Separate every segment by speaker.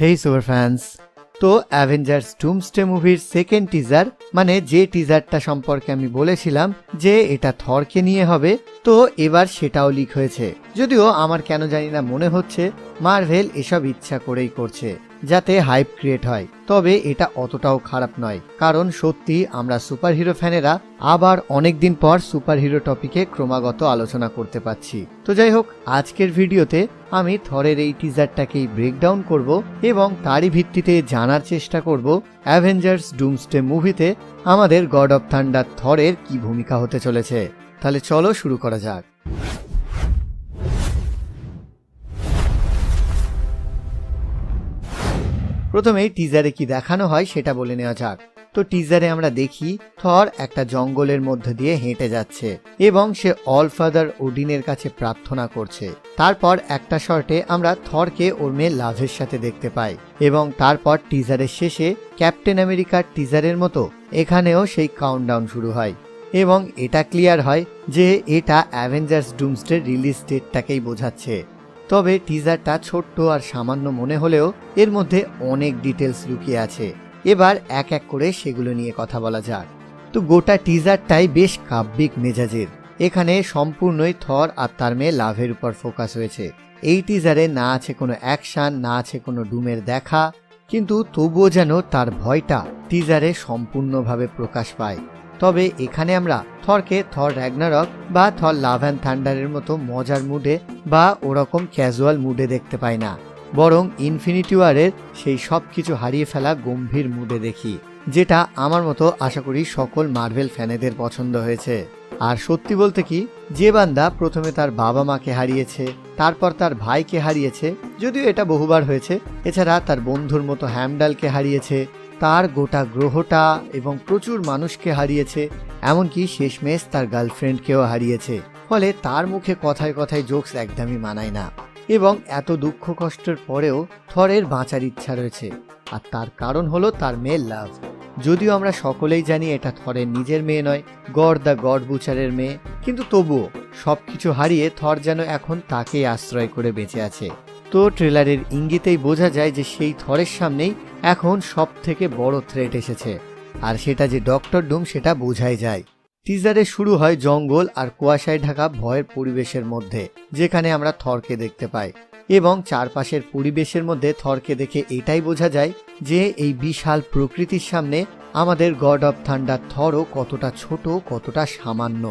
Speaker 1: হেই super fans তো Avengers Doomsday মুভির second teaser মানে যে টিজারটা সম্পর্কে আমি বলেছিলাম যে এটা থরকে নিয়ে হবে, তো এবার সেটাও লিক হয়েছে। যদিও আমার কেন জানি না মনে হচ্ছে মার্ভেল এসব ইচ্ছা করেই করছে। যাতে হাইপ ক্রিয়েট হয়। তবে এটা অতটাও খারাপ নয়, কারণ সত্যি আমরা সুপারহিরো ফ্যানেরা আবার অনেক দিন পর সুপারহিরো টপিকে ক্রমাগত আলোচনা করতে পাচ্ছি তো যাই হোক, আজকের ভিডিওতে আমি থরের এই টিজারটাকেই ব্রেকডাউন করব এবং তারই ভিত্তিতে জানার চেষ্টা করব অ্যাভেঞ্জার্স ডুমসডে মুভিতে আমাদের গড অফ থান্ডার থরের কি ভূমিকা হতে চলেছে। তাহলে চলো শুরু করা যাক। প্রথমেই টিজারে কি দেখানো হয় সেটা বলে নেওয়া যাক। তো টিজারে আমরা দেখি, থর একটা জঙ্গলের মধ্যে দিয়ে হেঁটে যাচ্ছে এবং সে অল ফাদার ওডিনের কাছে প্রার্থনা করছে। তারপর একটা শর্টে আমরা থরকে ওর মেয়ে লাভের সাথে দেখতে পাই এবং তারপর টিজারের শেষে ক্যাপ্টেন আমেরিকার টিজারের মতো এখানেও সেই কাউন্টডাউন শুরু হয় এবং এটা ক্লিয়ার হয় যে এটা অ্যাভেঞ্জার্স ডুমসডে রিলিজ ডেটটাকেই বোঝাচ্ছে। তবে টিজারটা ছোট্ট আর সামান্য মনে হলেও এর মধ্যে অনেক ডিটেলস লুকিয়ে আছে। এবার এক এক করে সেগুলো নিয়ে কথা বলা যাক। তো গোটা টিজারটাই বেশ কাব্যিক মেজাজের। এখানে সম্পূর্ণই থর আর তার মেয়ে লাভের উপর ফোকাস হয়েছে। এই টিজারে না আছে কোনো অ্যাকশন না আছে কোনো ডুমের দেখা, কিন্তু তবুও যেন তার ভয়টা টিজারে সম্পূর্ণভাবে প্রকাশ পায়। তবে এখানে আমরা থরকে থর র্যাগনারক বা থর লাভ অ্যান্ড থান্ডারের মতো মজার মুডে বা ওরকম ক্যাজুয়াল মুডে দেখতে পাই না। বরং ইনফিনিটি ওয়ারের সেই সব কিছু হারিয়ে ফেলা গম্ভীর মুডে দেখি, যেটা আমার মতো আশা করি সকল মার্ভেল ফ্যানেদের পছন্দ হয়েছে। আর সত্যি বলতে কি, যে বান্দা প্রথমে তার বাবা মাকে হারিয়েছে, তারপর তার ভাইকে হারিয়েছে, যদিও এটা বহুবার হয়েছে, এছাড়া তার বন্ধুর মতো হ্যামডালকে হারিয়েছে তার গোটা গ্রহটা এবং প্রচুর মানুষকে হারিয়েছে, এমনকি শেষমেশ তার গার্লফ্রেন্ডকেও হারিয়েছে। ফলে তার মুখে কথায় কথায় জোকস একদমই মানায় না। এবং এত দুঃখ কষ্টের পরেও থরের বাঁচার ইচ্ছা রয়েছে। আর তার কারণ হলো তার মেয়ের লাভ। যদিও আমরা সকলেই জানি এটা থরের নিজের মেয়ে নয়, গড দ্য গড বুচারের মেয়ে। কিন্তু তবুও সব কিছু হারিয়ে থর যেন এখন তাকেই আশ্রয় করে বেঁচে আছে। তো ট্রেলারের ইঙ্গিতেই বোঝা যায় যে সেই থরের সামনেই এখন সব থেকে বড় থ্রেট এসেছে। আর সেটা যে ডক্টর ডুম সেটা বোঝাই যায়। টিজারে শুরু হয় জঙ্গল আর কুয়াশায় ঢাকা ভয়ের পরিবেশের মধ্যে, যেখানে আমরা থরকে দেখতে পাই। এবং চারপাশের পরিবেশের মধ্যে থরকে দেখে এটাই বোঝা যায় যে এই বিশাল প্রকৃতির সামনে আমাদের গড অফ থান্ডার থরও কতটা ছোট, কতটা সামান্য।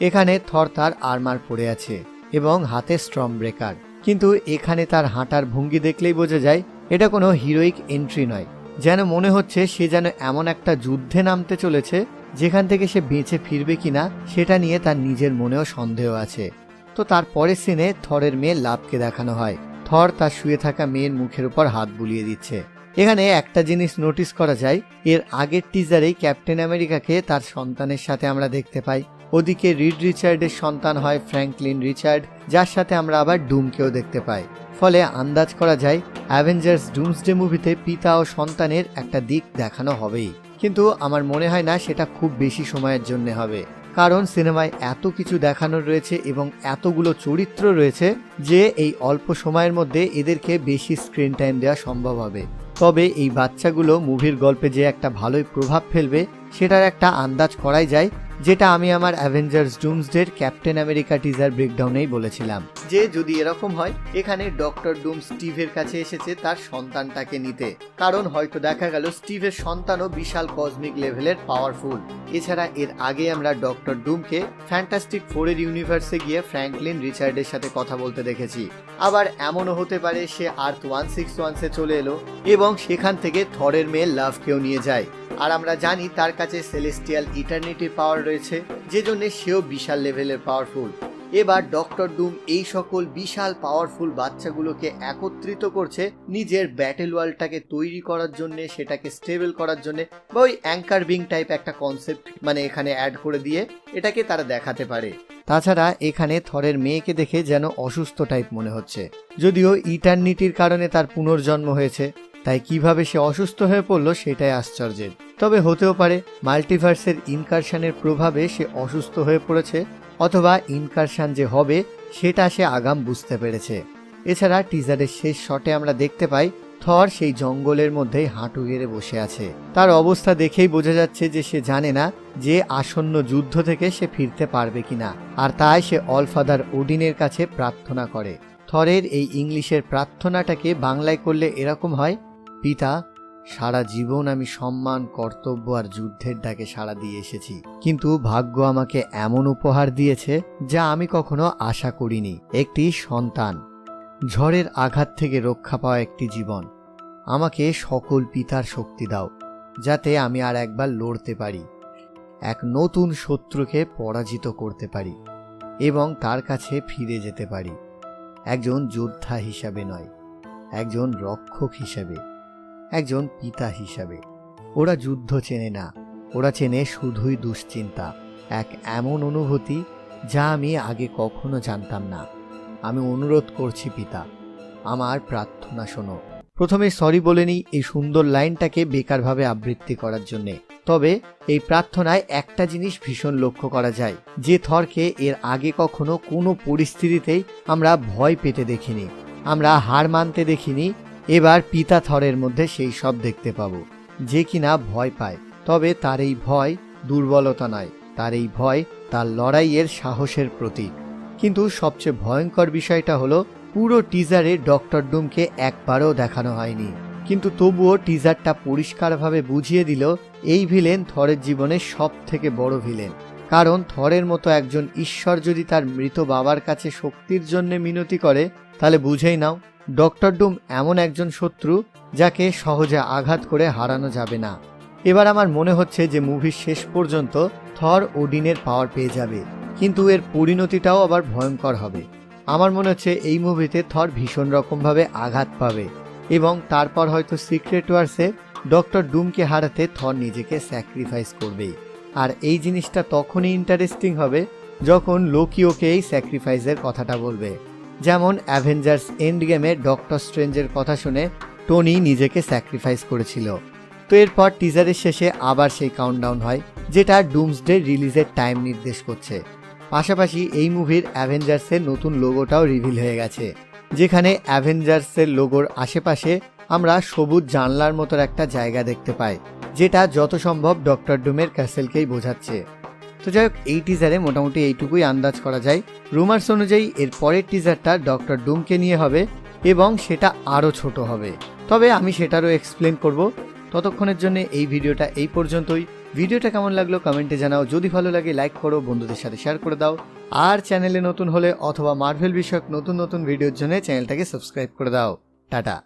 Speaker 1: এখানে থর তার আর্মার পড়ে আছে এবং হাতে স্ট্রম ব্রেকার কিন্তু এখানে তার হাঁটার ভঙ্গি দেখলেই বোঝা যায় এটা কোনো হিরোইক এন্ট্রি নয়। যেন মনে হচ্ছে সে যেন এমন একটা যুদ্ধে নামতে চলেছে, যেখান থেকে সে বেঁচে ফিরবে কিনা, সেটা নিয়ে তার নিজের মনেও সন্দেহ আছে। তো তার পরের সিনে থরের মেয়ে লাভকে দেখানো হয়। থর তার শুয়ে থাকা মেয়ের মুখের উপর হাত বুলিয়ে দিচ্ছে। এখানে একটা জিনিস নোটিস করা যায়, এর আগের টিজারেই ক্যাপ্টেন আমেরিকাকে তার সন্তানের সাথে আমরা দেখতে পাই। ওদিকে রিড রিচার্ডের সন্তান হয় ফ্র্যাঙ্কলিন রিচার্ড, যার সাথে আমরা আবার ডুমকেও দেখতে পাই। ফলে আন্দাজ করা যায় অ্যাভেঞ্জার্স ডুমসডে মুভিতে পিতা ও সন্তানের একটা দিক দেখানো হবেই। কিন্তু আমার মনে হয় না সেটা খুব বেশি সময়ের জন্য হবে। কারণ সিনেমায় এত কিছু দেখানো রয়েছে এবং এতগুলো চরিত্র রয়েছে যে এই অল্প সময়ের মধ্যে এদেরকে বেশি স্ক্রিন টাইম দেওয়া সম্ভব হবে। তবে এই বাচ্চাগুলো মুভির গল্পে যে একটা ভালোই প্রভাব ফেলবে, সেটার একটা আন্দাজ করাই যায় যেটা আমি আমার অ্যাভেঞ্জার্স ডুমসডের ক্যাপ্টেন আমেরিকা টিজার ব্রেকডাউনেই বলেছিলাম। যে যদি এরকম হয়, এখানে ডক্টর ডুম স্টিভের কাছে এসেছে তার সন্তানটাকে নিতে। কারণ হয়তো দেখা গেল স্টিভের সন্তানও বিশাল কসমিক লেভেলের পাওয়ারফুল এছাড়া এর আগে আমরা ডক্টর ডুমকে ফ্যান্টাস্টিক ফোরের ইউনিভার্সে গিয়ে ফ্র্যাঙ্কলিন রিচার্ডের সাথে কথা বলতে দেখেছি। আবার এমনও হতে পারে সে আর্থ ওয়ান সিক্স ওয়ানসে চলে এলো এবং সেখান থেকে থরের মেয়ে লাভকেও নিয়ে যায়। আর আমরা জানি তার কাছে সেলেস্টিয়াল ইটার্নিটি পাওয়ার রয়েছে যে জন্য সেও বিশাল লেভেলের পাওয়ারফুল এবার ডক্টর ডুম এই সকল বিশাল পাওয়ারফুল বাচ্চাগুলোকে একত্রিত করছে নিজের ব্যাটেল ওয়ার্ল্ডটাকে তৈরি করার জন্য, সেটাকে স্টেবল করার জন্য বা ওই অ্যাঙ্কার বিং টাইপ একটা কনসেপ্ট মানে এখানে অ্যাড করে দিয়ে এটাকে তারা দেখাতে পারে। তাছাড়া এখানে থরের মেয়েকে দেখে যেন অসুস্থ টাইপ মনে হচ্ছে। যদিও ইটার্নিটির কারণে তার পুনর্জন্ম হয়েছে, তাই কীভাবে সে অসুস্থ হয়ে পড়ল সেটাই আশ্চর্যের। তবে হতেও পারে মাল্টিভার্সের ইনকারশনের প্রভাবে সে অসুস্থ হয়ে পড়েছে অথবা ইনকারশান যে হবে, সেটা সে আগাম বুঝতে পেরেছে। এছাড়া টিজারের শেষ শটে আমরা দেখতে পাই, থর সেই জঙ্গলের মধ্যেই হাঁটু গেড়ে বসে আছে। তার অবস্থা দেখেই বোঝা যাচ্ছে যে সে জানে না যে আসন্ন যুদ্ধ থেকে সে ফিরতে পারবে কিনা, আর তাই সে অলফাদার ওডিনের কাছে প্রার্থনা করে। থরের এই ইংলিশের প্রার্থনাটাকে বাংলায় করলে এরকম হয়, পিতা সারা জীবন আমি সম্মান, কর্তব্য আর যুদ্ধের ডাকে সাড়া দিয়ে এসেছি। কিন্তু ভাগ্য আমাকে এমন উপহার দিয়েছে যা আমি কখনো আশা করিনি। একটি সন্তান। ঝড়ের আঘাত থেকে রক্ষা পাওয়া একটি জীবন। আমাকে সকল পিতার শক্তি দাও, যাতে আমি আর একবার লড়তে পারি। এক নতুন শত্রুকে পরাজিত করতে পারি এবং তার কাছে ফিরে যেতে পারি। একজন যোদ্ধা হিসাবে নয়, একজন রক্ষক হিসাবে। একজন পিতা হিসাবে। ওরা যুদ্ধ চেনে না। ওরা চেনে শুধুই দুশ্চিন্তা। এক এমন অনুভূতি যা আমি আগে কখনো জানতাম না। আমি অনুরোধ করছি পিতা, আমার প্রার্থনা শোনো। প্রথমে সরি বলে নিই এই সুন্দর লাইনটাকে বেকারভাবে আবৃত্তি করার জন্যে। তবে এই প্রার্থনায় একটা জিনিস ভীষণ লক্ষ্য করা যায়, যে থরকে এর আগে কখনো কোনো পরিস্থিতিতেই আমরা ভয় পেতে দেখিনি। আমরা হার মানতে দেখিনি এবার পিতা থরের মধ্যে সেই সব দেখতে পাবো, যে কিনা ভয় পায়। তবে তার এই ভয় দুর্বলতা নয়, তার এই ভয় তার লড়াইয়ের সাহসের প্রতীক। কিন্তু সবচেয়ে ভয়ঙ্কর বিষয়টা হলো, পুরো টিজারে ডক্টর ডুমকে একবারও দেখানো হয়নি। কিন্তু তবুও টিজারটা পরিষ্কারভাবে বুঝিয়ে দিল, এই ভিলেন থরের জীবনের সব থেকে বড় ভিলেন। কারণ থরের মতো একজন ঈশ্বর যদি তার মৃত বাবার কাছে শক্তির জন্য মিনতি করে, তাহলে বুঝেই নাও। ডক্টর ডুম এমন একজন শত্রু যাকে সহজে আঘাত করে হারানো যাবে না। এবার আমার মনে হচ্ছে যে মুভির শেষ পর্যন্ত থর ওডিনের পাওয়ার পেয়ে যাবে, কিন্তু এর পরিণতিটাও আবার ভয়ঙ্কর হবে। আমার মনে হচ্ছে এই মুভিতে থর ভীষণ রকমভাবে আঘাত পাবে এবং তারপর হয়তো সিক্রেট ওয়ার্সে ডক্টর ডুমকে হারাতে থর নিজেকে স্যাক্রিফাইস করবে আর এই জিনিসটা তখনই ইন্টারেস্টিং হবে যখন লোকি ওকে এই স্যাক্রিফাইসের কথাটা বলবে। যেমন অ্যাভেঞ্জার্স এন্ড গেমে ডক্টর স্ট্রেঞ্জের কথা শুনে টনি নিজেকে স্যাক্রিফাইস করেছিল। তো এরপর টিজারের শেষে আবার সেই কাউন্টডাউন হয়, যেটা ডুমসডে রিলিজের টাইম নির্দেশ করছে। পাশাপাশি এই মুভির অ্যাভেঞ্জার্সের নতুন লোগোটাও রিভিল হয়ে গেছে, যেখানে অ্যাভেঞ্জার্সের লোগোর আশেপাশে আমরা সবুজ জানলার মতো একটা জায়গা দেখতে পাই, যেটা যত সম্ভব ডক্টর ডুমের ক্যাসেলকেই বোঝাচ্ছে। তো যাই হোক, এই টিজারে মোটামুটি এইটুকুই আন্দাজ করা যায়। রুমার্স অনুযায়ী এর পরের টিজারটা ডক্টর ডুমকে নিয়ে হবে এবং সেটা আরও ছোট হবে। তবে আমি সেটারও এক্সপ্লেন করব। ততক্ষণের জন্য এই ভিডিওটা এই পর্যন্তই। ভিডিওটা কেমন লাগল কমেন্টে জানাও। যদি ভালো লাগে লাইক করো, বন্ধুদের সাথে শেয়ার করে দাও। আর চ্যানেলে নতুন হলে অথবা মার্ভেল বিষয়ক নতুন নতুন ভিডিওর জন্য চ্যানেলটাকে সাবস্ক্রাইব করে দাও। টাটা।